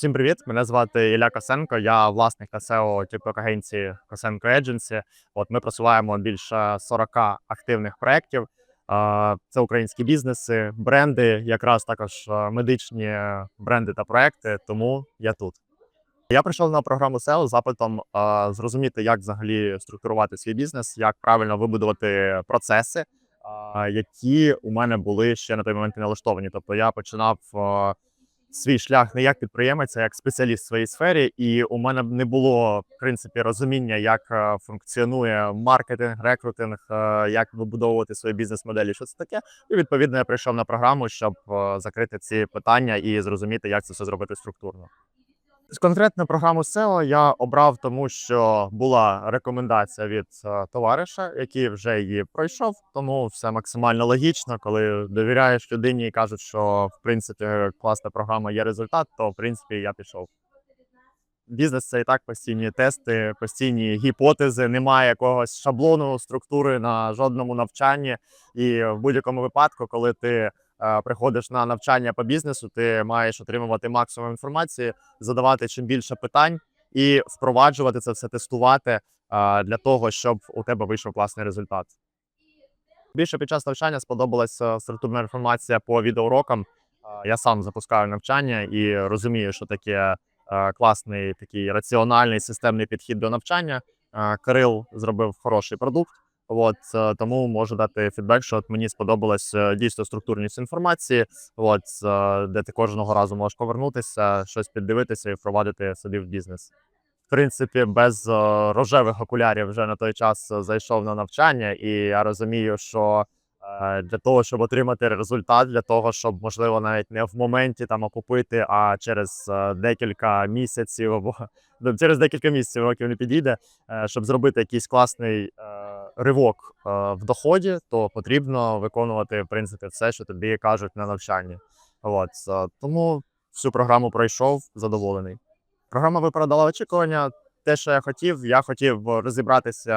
Всім привіт! Мене звати Ілля Косенко. Я власник та SEO TikTok агенції Косенко Agency. От ми просуваємо більше 40 активних проєктів. Це українські бізнеси, бренди, якраз також медичні бренди та проекти. Тому я тут. Я прийшов на програму SEO з запитом зрозуміти, як взагалі структурувати свій бізнес, як правильно вибудувати процеси, які у мене були ще на той момент налаштовані. Тобто я починав. Свій шлях не як підприємець, а як спеціаліст в своїй сфері, і у мене не було в принципі розуміння, як е, функціонує маркетинг, рекрутинг, е, як вибудовувати свої бізнес-моделі. Що це таке? І відповідно я прийшов на програму, щоб е, закрити ці питання і зрозуміти, як це все зробити структурно. Конкретно програму SEO я обрав, тому що була рекомендація від е, товариша, який вже її пройшов. Тому все максимально логічно, коли довіряєш людині і кажуть, що в принципі класна програма є результат, то в принципі я пішов. Бізнес це і так постійні тести, постійні гіпотези, немає якогось шаблону, структури на жодному навчанні. І в будь-якому випадку, коли ти приходиш на навчання по бізнесу, ти маєш отримувати максимум інформації, задавати чим більше питань і впроваджувати це все, тестувати е, для того, щоб у тебе вийшов класний результат. Більше під час навчання сподобалася структурна інформація по відеоурокам. Е, Я сам запускаю навчання і розумію, що таке е, класний такий раціональний системний підхід до навчання. Е, Кирил зробив хороший продукт. От е, тому можу дати фідбек, що от мені сподобалась е, дійсно структурність інформації, от е, де ти кожного разу можеш повернутися, щось піддивитися і впровадити собі в бізнес. В принципі, без рожевих окулярів вже на той час зайшов на навчання, і я розумію, що для того, щоб отримати результат, для того, щоб можливо навіть не в моменті там окупити, а через е, декілька місяців або ну, через декілька місяців років не підійде, е, щоб зробити якийсь класний е, ривок е, в доході, то потрібно виконувати в принципі все, що тобі кажуть на навчанні. От е, тому всю програму пройшов задоволений. Програма виправдала очікування. Те, що я хотів, я хотів розібратися,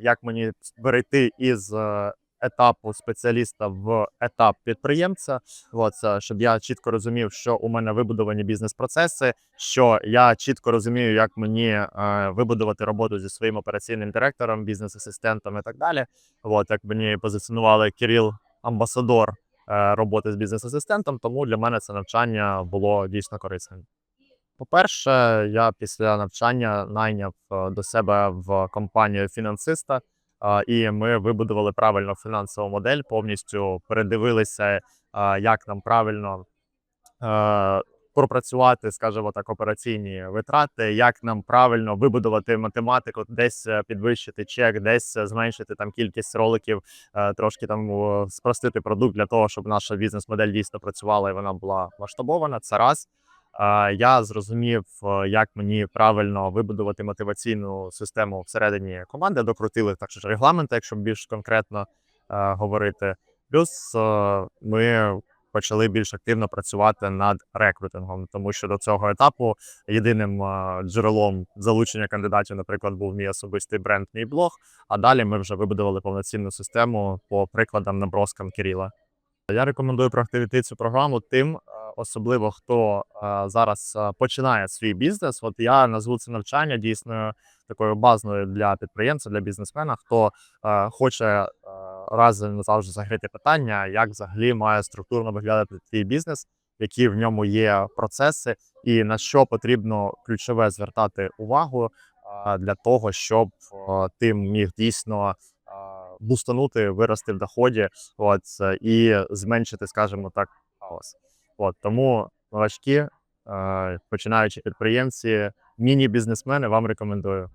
як мені перейти із е, етапу спеціаліста в етап підприємця. От, е, щоб я чітко розумів, що у мене вибудовані бізнес-процеси, що я чітко розумію, як мені е, вибудувати роботу зі своїм операційним директором, бізнес-асистентом і так далі. От, як мені позиціонували Кирил, амбасадор е, роботи з бізнес-асистентом, тому для мене це навчання було дійсно корисним. По-перше, я після навчання найняв е, до себе в компанію фінансиста, і ми вибудували правильну фінансову модель, повністю передивилися, як нам правильно пропрацювати, скажімо так, операційні витрати, як нам правильно вибудувати математику, десь е, підвищити чек, десь е, зменшити там кількість роликів, е, трошки там спростити продукт для того, щоб наша бізнес-модель дійсно працювала і вона була масштабована. Це раз. Я зрозумів, е, як мені правильно вибудувати мотиваційну систему всередині команди. Докрутили так що регламенти, якщо більш конкретно е, говорити. Плюс е, ми почали більш активно працювати над рекрутингом, тому що до цього етапу єдиним джерелом залучення кандидатів, наприклад, був мій особистий бренд, мій блог. А далі ми вже вибудували повноцінну систему по прикладам наброскам Кирила. Я рекомендую проактивити цю програму тим, особливо хто е, зараз е, починає свій бізнес. От я назву це навчання дійсно такою базною для підприємця, для бізнесмена, хто е, хоче раз і назавжди закрити питання, як взагалі має структурно виглядати твій бізнес, які в ньому є процеси, і на що потрібно ключове звертати увагу для того, щоб ти міг дійсно бустанути, вирости в доході, от і зменшити, скажімо так, хаос. От тому новачки, е, починаючи підприємці, міні-бізнесмени, вам рекомендую.